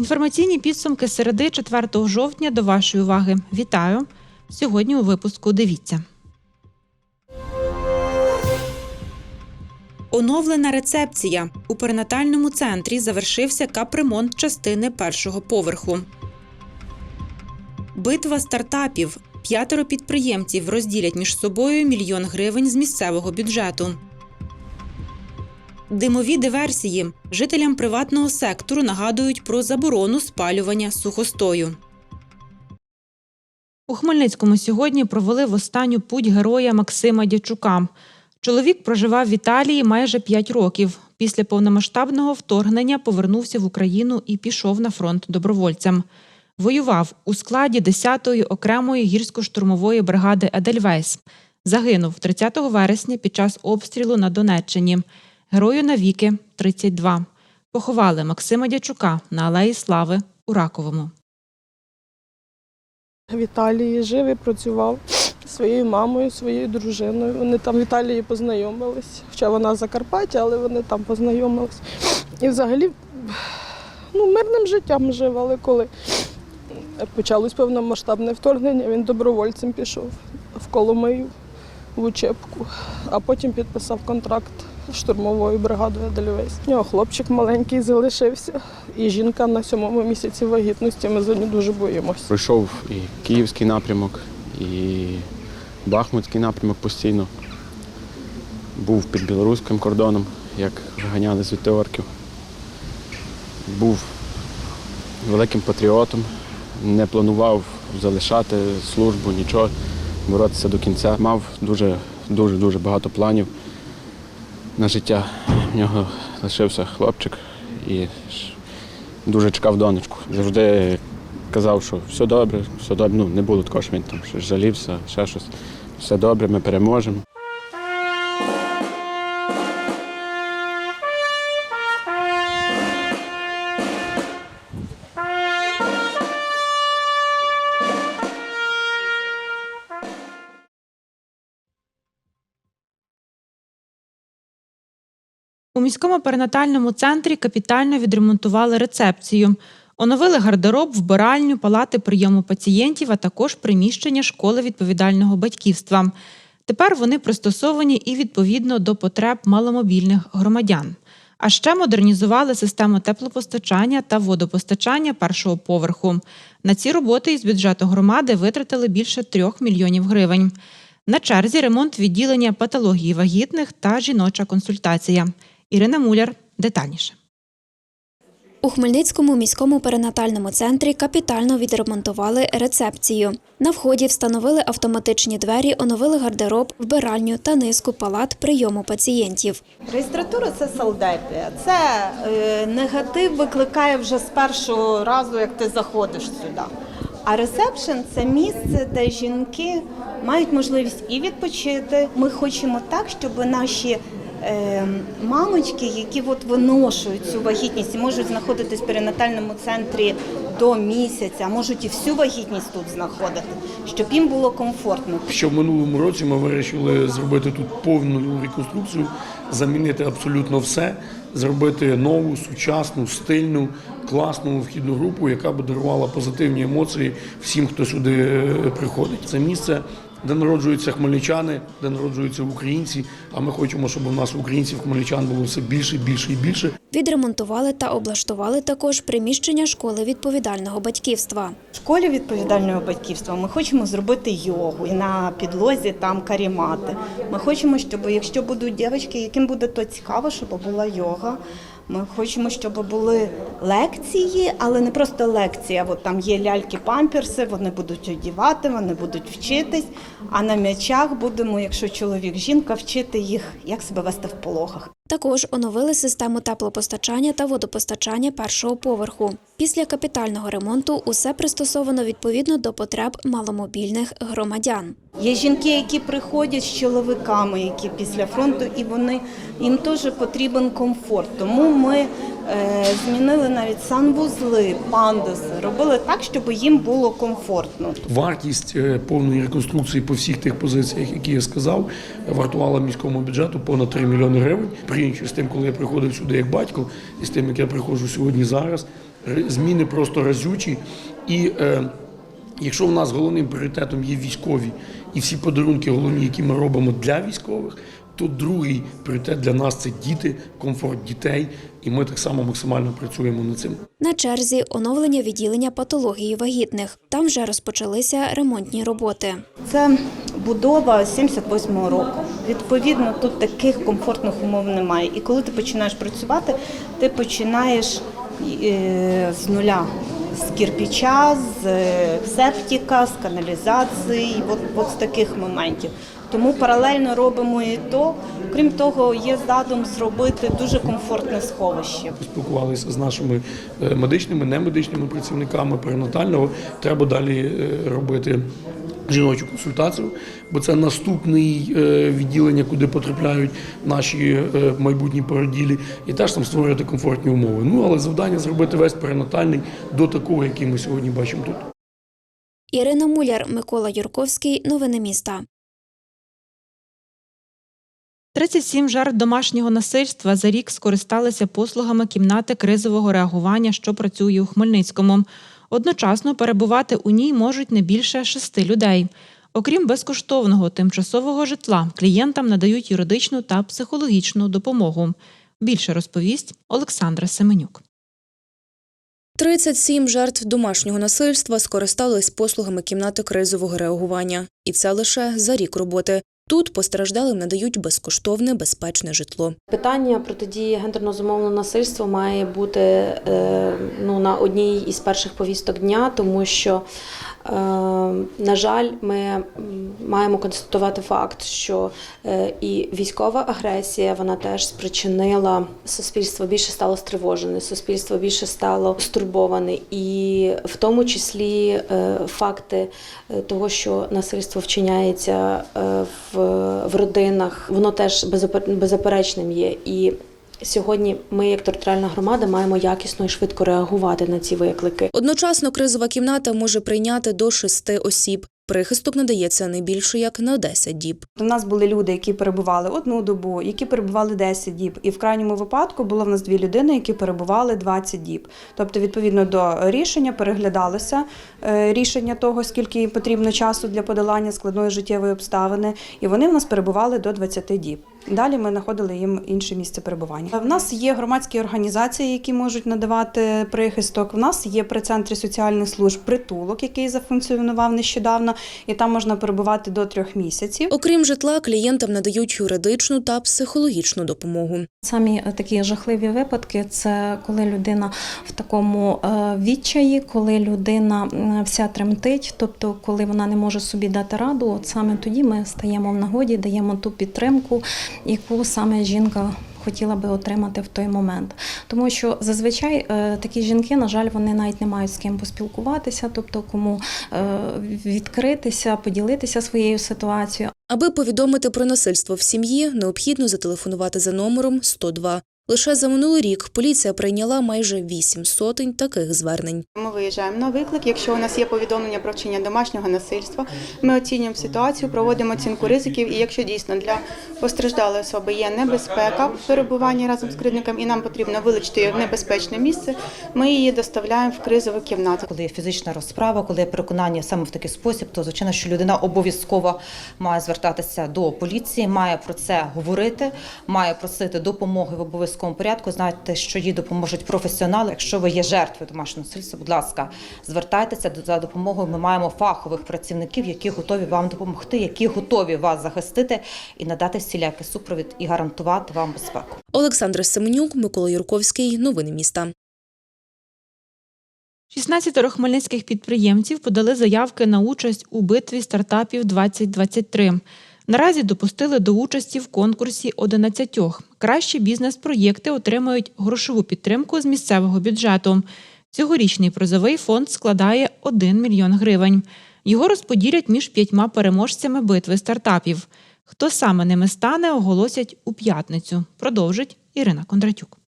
Інформаційні підсумки середи 4 жовтня до вашої уваги. Вітаю! Сьогодні у випуску дивіться. Оновлена рецепція. У перинатальному центрі завершився капремонт частини першого поверху. Битва стартапів. П'ятеро підприємців розділять між собою мільйон гривень з місцевого бюджету. Димові диверсії. Жителям приватного сектору нагадують про заборону спалювання сухостою. У Хмельницькому сьогодні провели в останню путь героя Максима Дячука. Чоловік проживав в Італії майже 5 років. Після повномасштабного вторгнення повернувся в Україну і пішов на фронт добровольцем. Воював у складі 10-ї окремої гірсько-штурмової бригади Едельвейс. Загинув 30 вересня під час обстрілу на Донеччині. Герою навіки 32. Поховали Максима Дячука на Алеї Слави у Раковому. В Італії жив і працював своєю мамою, своєю дружиною. Вони там в Італії познайомились. Хоча вона з Закарпаття, але вони там познайомились. І взагалі ну, мирним життям жив, але коли почалось повномасштабне вторгнення, він добровольцем пішов в Коломию, в учебку, а потім підписав контракт штурмовою бригадою Едельвейс. У нього хлопчик маленький залишився, і жінка на сьомому місяці вагітності. Ми за нього дуже боїмося. Пройшов і київський напрямок, і Бахмутський напрямок постійно. Був під білоруським кордоном, як виганяли звідти орків. Був великим патріотом, не планував залишати службу, нічого, боротися до кінця. Мав дуже дуже дуже багато планів на життя. В нього лишився хлопчик і дуже чекав донечку. Завжди казав, що все добре, все добре. Ну, не було такого, що він там щось жалівся, ще щось. Все добре, ми переможемо. У міському перинатальному центрі капітально відремонтували рецепцію. Оновили гардероб, вбиральню, палати прийому пацієнтів, а також приміщення школи відповідального батьківства. Тепер вони пристосовані і відповідно до потреб маломобільних громадян. А ще модернізували систему теплопостачання та водопостачання першого поверху. На ці роботи із бюджету громади витратили більше трьох мільйонів гривень. На черзі ремонт відділення патології вагітних та жіноча консультація. Ірина Муляр детальніше. У Хмельницькому міському перинатальному центрі капітально відремонтували рецепцію. На вході встановили автоматичні двері, оновили гардероб, вбиральню та низку палат прийому пацієнтів. Реєстратура це салдепія. Це е, негатив викликає вже з першого разу, як ти заходиш сюди. А ресепшн це місце, де жінки мають можливість і відпочити. Ми хочемо так, щоб наші мамочки, які от виношують цю вагітність і можуть знаходитись в перинатальному центрі до місяця, можуть і всю вагітність тут знаходити, щоб їм було комфортно. Що в минулому році ми вирішили зробити тут повну реконструкцію, замінити абсолютно все, зробити нову, сучасну, стильну, класну вхідну групу, яка б дарувала позитивні емоції всім, хто сюди е, приходить. Це місце. Де народжуються хмельничани, де народжуються українці. А ми хочемо, щоб у нас українців хмельничан було все більше, більше і більше. Відремонтували та облаштували також приміщення школи відповідального батьківства. В школі відповідального батьківства ми хочемо зробити йогу і на підлозі там карімати. Ми хочемо, щоб якщо будуть дівчатки, яким буде то цікаво, щоб була йога. Ми хочемо, щоб були лекції, але не просто лекції. а От там є ляльки-памперси, вони будуть одівати, вони будуть вчитись. А на м'ячах будемо, якщо чоловік, жінка, вчити їх, як себе вести в пологах. Також оновили систему теплопостачання та водопостачання першого поверху. Після капітального ремонту усе пристосовано відповідно до потреб маломобільних громадян. Є жінки, які приходять з чоловіками, які після фронту, і вони їм теж потрібен комфорт. Тому ми Змінили навіть санвузли, пандуси, робили так, щоб їм було комфортно. Вартість е, повної реконструкції по всіх тих позиціях, які я сказав, вартувала міському бюджету понад 3 мільйони гривень. Порівнюючи з тим, коли я приходив сюди як батько, і з тим, як я приходжу сьогодні зараз, зміни просто разючі. І е, якщо в нас головним пріоритетом є військові і всі подарунки головні, які ми робимо для військових, то другий пріоритет для нас це діти, комфорт дітей, і ми так само максимально працюємо над цим. На черзі оновлення відділення патології вагітних. Там вже розпочалися ремонтні роботи. Це будова 78-го року. Відповідно, тут таких комфортних умов немає. І коли ти починаєш працювати, ти починаєш е, з нуля. З кірпіча, з е, септика, з каналізації, от, от з таких моментів. Тому паралельно робимо і то. Крім того, є задум зробити дуже комфортне сховище. Спілкувалися з нашими е, медичними, немедичними працівниками перинатального. Треба далі е, робити жіночу консультацію, бо це наступне відділення, куди потрапляють наші е, майбутні породілі, і теж там створювати комфортні умови. Ну але завдання зробити весь перинатальний до такого, який ми сьогодні бачимо тут. Ірина Муляр, Микола Юрковський. Новини міста. 37 жертв домашнього насильства за рік скористалися послугами кімнати кризового реагування, що працює у Хмельницькому. Одночасно перебувати у ній можуть не більше шести людей. Окрім безкоштовного тимчасового житла, клієнтам надають юридичну та психологічну допомогу. Більше розповість Олександра Семенюк. 37 жертв домашнього насильства скористались послугами кімнати кризового реагування. І це лише за рік роботи. Тут постраждалим надають безкоштовне безпечне житло. Питання протидії гендерно зумовленого насильства має бути е, ну, на одній із перших повісток дня, тому що, на жаль, ми маємо констатувати факт, що е, і військова агресія вона теж спричинила суспільство більше стало стривожене, суспільство більше стало стурбоване, і в тому числі е, факти е, того, що насильство вчиняється в, родинах, воно теж беззаперечним є. І сьогодні ми, як територіальна громада, маємо якісно і швидко реагувати на ці виклики. Одночасно кризова кімната може прийняти до шести осіб. Прихисток надається не більше як на 10 діб. У нас були люди, які перебували одну добу, які перебували 10 діб. І в крайньому випадку було в нас дві людини, які перебували 20 діб. Тобто, відповідно до рішення, переглядалося е, рішення того, скільки їм потрібно часу для подолання складної життєвої обставини, і вони в нас перебували до 20 діб. Далі ми знаходили їм інше місце перебування. В нас є громадські організації, які можуть надавати прихисток. В нас є при центрі соціальних служб притулок, який зафункціонував нещодавно, і там можна перебувати до трьох місяців. Окрім житла, клієнтам надають юридичну та психологічну допомогу. Самі такі жахливі випадки це коли людина в такому е, відчаї, коли людина вся тремтить, тобто коли вона не може собі дати раду, от саме тоді ми стаємо в нагоді, даємо ту підтримку, яку саме жінка. Хотіла би отримати в той момент, тому що зазвичай е, такі жінки, на жаль, вони навіть не мають з ким поспілкуватися, тобто кому е, відкритися, поділитися своєю ситуацією. Аби повідомити про насильство в сім'ї, необхідно зателефонувати за номером 102. Лише за минулий рік поліція прийняла майже вісім сотень таких звернень. Ми виїжджаємо на виклик. Якщо у нас є повідомлення про вчинення домашнього насильства, ми оцінюємо ситуацію, проводимо оцінку ризиків. І якщо дійсно для постраждалої особи є небезпека перебування разом з кривдником, і нам потрібно вилучити її в небезпечне місце, ми її доставляємо в кризову кімнату. Коли є фізична розправа, коли є переконання саме в такий спосіб, то звичайно, що людина обов'язково має звертатися до поліції, має про це говорити, має просити допомоги в обов'язковому порядку. Знаєте, що їй допоможуть професіонали. Якщо ви є жертвою домашнього насильства, будь ласка, звертайтеся за допомогою. Ми маємо фахових працівників, які готові вам допомогти, які готові вас захистити і надати всілякий супровід і гарантувати вам безпеку. Олександр Семенюк, Микола Юрковський. Новини міста. 16 хмельницьких підприємців подали заявки на участь у битві стартапів 2023. Наразі допустили до участі в конкурсі 11. Кращі бізнес-проєкти отримають грошову підтримку з місцевого бюджету. Цьогорічний призовий фонд складає 1 мільйон гривень. Його розподілять між п'ятьма переможцями битви стартапів. Хто саме ними стане, оголосять у п'ятницю. Продовжить Ірина Кондратюк.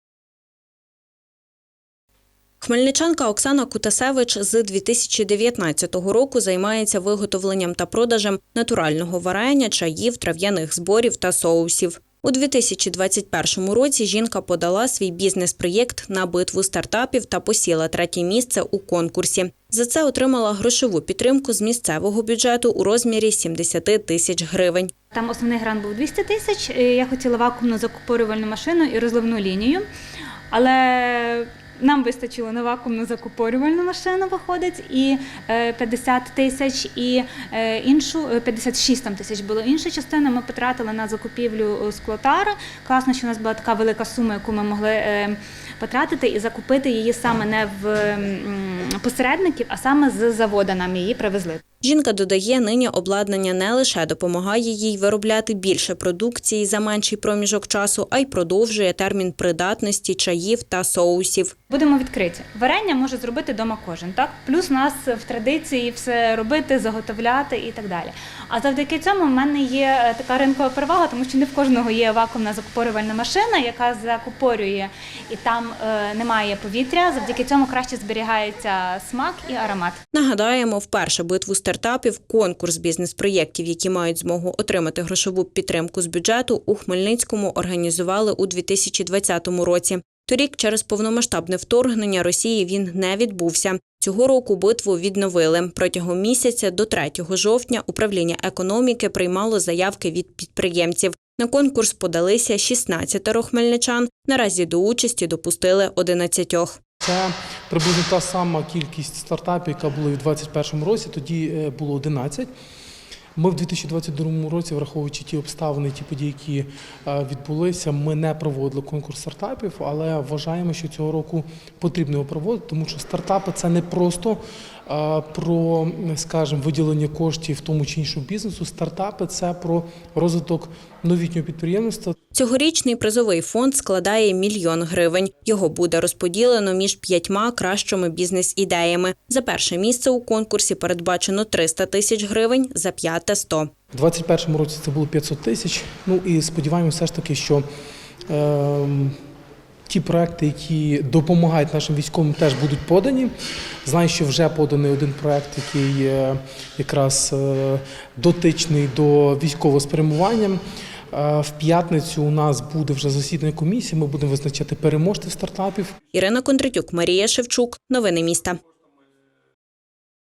Хмельничанка Оксана Кутасевич з 2019 року займається виготовленням та продажем натурального варення, чаїв, трав'яних зборів та соусів. У 2021 році жінка подала свій бізнес-проєкт на битву стартапів та посіла третє місце у конкурсі. За це отримала грошову підтримку з місцевого бюджету у розмірі 70 тисяч гривень. Там основний грант був 200 тисяч. Я хотіла вакуумну закупорювальну машину і розливну лінію. Але нам вистачило на вакуумну закупорювальну машину, виходить, і е, 50 тисяч, і е, іншу е, 56 там тисяч було. Інша частина ми потратили на закупівлю е, склотара. Класно, що у нас була така велика сума, яку ми могли е, потратити і закупити її саме не в посередників, а саме з завода нам її привезли. Жінка додає, нині обладнання не лише допомагає їй виробляти більше продукції за менший проміжок часу, а й продовжує термін придатності чаїв та соусів. Будемо відкриті. Варення може зробити вдома кожен, так? Плюс у нас в традиції все робити, заготовляти і так далі. А завдяки цьому в мене є е, така ринкова перевага, тому що не в кожного є вакуумна закупорювальна машина, яка закупорює і там е, немає повітря. Завдяки цьому краще зберігається смак і аромат. Нагадаємо, вперше битву стартапів, конкурс бізнес-проєктів, які мають змогу отримати грошову підтримку з бюджету, у Хмельницькому організували у 2020 році. Торік через повномасштабне вторгнення Росії він не відбувся. Цього року битву відновили. Протягом місяця до 3 жовтня управління економіки приймало заявки від підприємців. На конкурс подалися 16 хмельничан. Наразі до участі допустили 11. Це приблизно та сама кількість стартапів, яка була в 2021 році. Тоді е, було 11. Ми в 2022 році, враховуючи ті обставини, ті події, які е, відбулися, ми не проводили конкурс стартапів, але вважаємо, що цього року потрібно його проводити, тому що стартапи це не просто про, скажімо, виділення коштів тому чи іншому бізнесу. Стартапи це про розвиток новітнього підприємництва. Цьогорічний призовий фонд складає мільйон гривень. Його буде розподілено між п'ятьма кращими бізнес-ідеями. За перше місце у конкурсі передбачено 300 тисяч гривень, за п'яте – 100. У 2021 році це було 500 тисяч. Ну і сподіваємося все ж таки, що ем, ті проекти, які допомагають нашим військовим, теж будуть подані. Знаю, що вже поданий один проект, який е, якраз е, дотичний до військового спрямування. Е, В п'ятницю у нас буде вже засідання комісії. Ми будемо визначати переможців стартапів. Ірина Кондратюк, Марія Шевчук. Новини міста.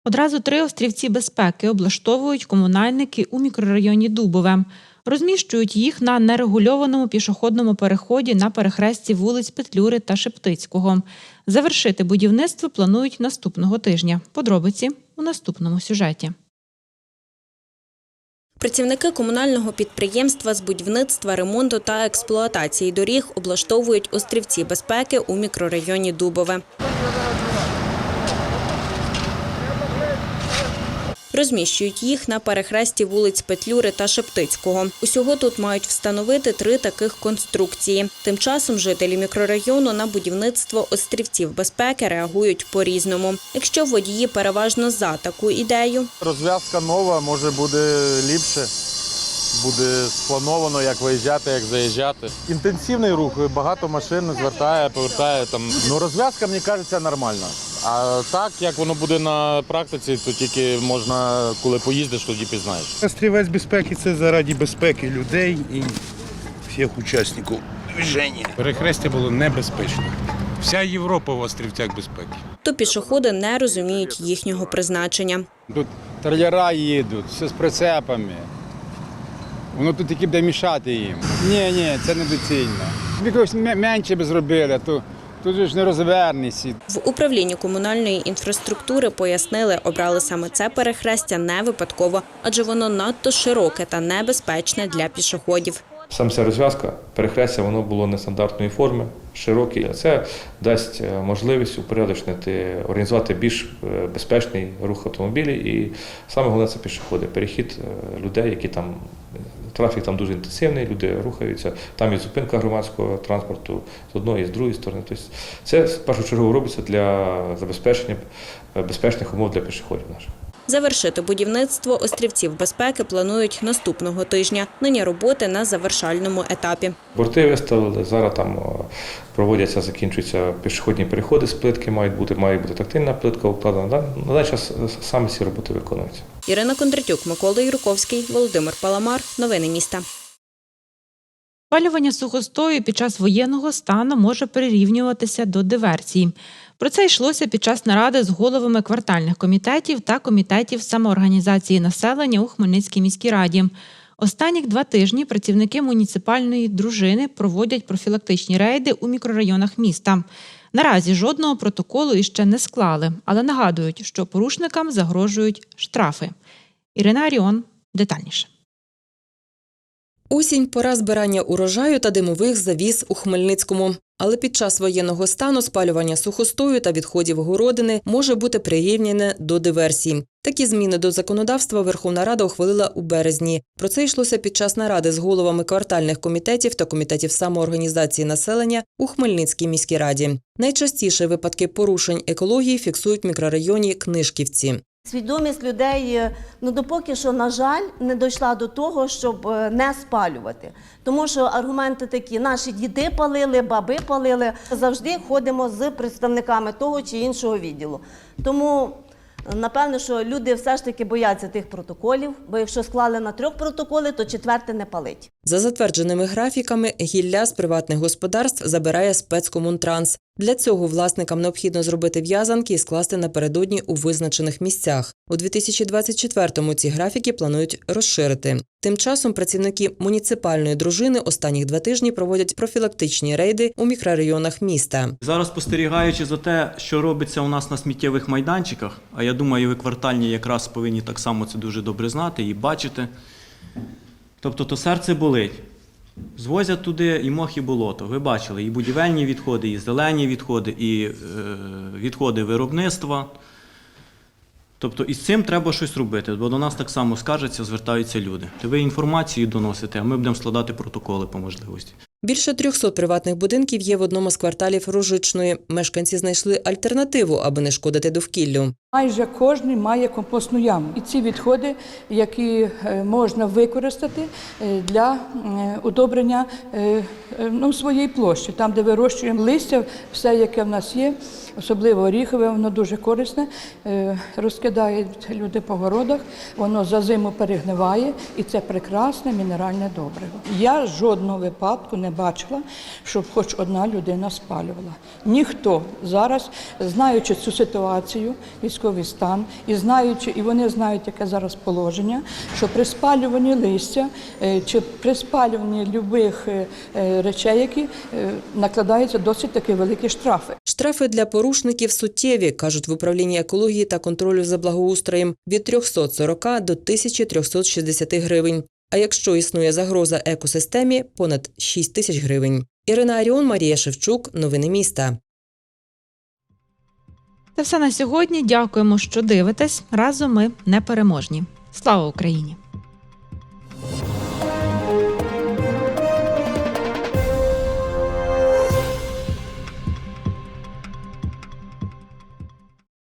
Одразу три острівці безпеки облаштовують комунальники у мікрорайоні Дубове. Розміщують їх на нерегульованому пішохідному переході на перехресті вулиць Петлюри та Шептицького. Завершити будівництво планують наступного тижня. Подробиці у наступному сюжеті. Працівники комунального підприємства з будівництва, ремонту та експлуатації доріг облаштовують острівці безпеки у мікрорайоні Дубове. Розміщують їх на перехресті вулиць Петлюри та Шептицького. Усього тут мають встановити три таких конструкції. Тим часом жителі мікрорайону на будівництво острівців безпеки реагують по-різному. Якщо водії переважно за таку ідею, Розв'язка нова, може буде ліпше. Буде сплановано, як виїжджати, як заїжджати. Інтенсивний рух, багато машин звертає, повертає там. Ну розв'язка, мені кажеться, нормальна. А так, як воно буде на практиці, то тільки можна, коли поїздиш, тоді пізнаєш. Острівець безпеки це заради безпеки людей і всіх учасників движення. Перехрестя було небезпечно. Вся Європа в острівцях безпеки. то пішоходи не розуміють їхнього призначення. Тут трейлера їдуть, все з прицепами. Воно тут тільки буде мішати їм. Ні, ні, це недоцільно. Якось менше би зробили, то тут же ж не розвернешся. В управлінні комунальної інфраструктури пояснили, обрали саме це перехрестя не випадково, адже воно надто широке та небезпечне для пішоходів. Сам ця розв'язка перехрестя воно було нестандартної форми, широке. Це дасть е, можливість упорядочнити, організувати більш е, безпечний рух автомобілів і саме головне це пішоходи. Перехід е, людей, які там трафік там дуже інтенсивний, люди рухаються. Там є зупинка громадського транспорту з одної з другої сторони. Тобто це в першу чергу робиться для забезпечення е, безпечних умов для пішоходів наших. Завершити будівництво острівців безпеки планують наступного тижня. Нині роботи на завершальному етапі. Борти виставили, зараз там проводяться, закінчуються пішохідні переходи з плитки, мають бути, має бути тактильна плитка укладена. Да? На даний час е, саме ці роботи виконуються. Ірина Кондратюк, Микола Юрковський, Володимир Паламар. Новини міста. Спалювання сухостою під час воєнного стану може прирівнюватися до диверсії. Про це йшлося під час наради з головами квартальних комітетів та комітетів самоорганізації населення у Хмельницькій міській раді. Останніх два тижні працівники муніципальної дружини проводять профілактичні рейди у мікрорайонах міста. Наразі жодного протоколу іще не склали, але нагадують, що порушникам загрожують штрафи. Ірина Аріон детальніше. Осінь пора збирання урожаю та димових завіс у Хмельницькому. Але під час воєнного стану спалювання сухостою та відходів городини може бути прирівняне до диверсій. Такі зміни до законодавства Верховна Рада ухвалила у березні. Про це йшлося під час наради з головами квартальних комітетів та комітетів самоорганізації населення у Хмельницькій міській раді. Найчастіше випадки порушень екології фіксують в мікрорайоні Книжківці. Свідомість людей, е, ну допоки що, на жаль, не дійшла до того, щоб е, не спалювати. Тому що аргументи такі: наші діди палили, баби палили. Завжди ходимо з представниками того чи іншого відділу. Тому напевно, що люди все ж таки бояться тих протоколів, бо якщо склали на трьох протоколи, то четвертий не палить. За затвердженими графіками, гілля з приватних господарств забирає спецкомунтранс. Для цього власникам необхідно зробити в'язанки і скласти напередодні у визначених місцях. У 2024-му ці графіки планують розширити. Тим часом працівники муніципальної дружини останніх два тижні проводять профілактичні рейди у мікрорайонах міста. Зараз спостерігаючи за те, що робиться у нас на сміттєвих майданчиках, а я думаю, ви квартальні якраз повинні так само це дуже добре знати і бачити. Тобто то серце болить. Звозять туди і мох, і болото. Ви бачили, і будівельні відходи, і зелені відходи, і е, відходи виробництва. Тобто із цим треба щось робити, бо до нас так само скаржаться, звертаються люди. То ви інформацію доносите, а ми будемо складати протоколи по можливості. Більше 300 приватних будинків є в одному з кварталів Рожичної. Мешканці знайшли альтернативу, аби не шкодити довкіллю. Майже кожен має компостну яму. І ці відходи, які е, можна використати е, для е, удобрення ну, своєї площі, там, де вирощуємо листя, все, яке в нас є, особливо оріхове, воно дуже корисне. Розкидають люди по городах, воно за зиму перегниває, і це прекрасне мінеральне добриво. Я жодного випадку не бачила, щоб хоч одна людина спалювала. Ніхто зараз, знаючи цю ситуацію, військовий стан, і знаючи, і вони знають, яке зараз положення, що при спалюванні листя е, чи при спалюванні любих е, е, речей, які накладаються досить таки великі штрафи. Штрафи для порушників суттєві, кажуть в управлінні екології та контролю за благоустроєм від 340 до 1360 гривень. А якщо існує загроза екосистемі, понад 6 тисяч гривень. Ірина Аріон, Марія Шевчук. Новини міста. Це все на сьогодні. Дякуємо, що дивитесь. Разом ми непереможні. Слава Україні!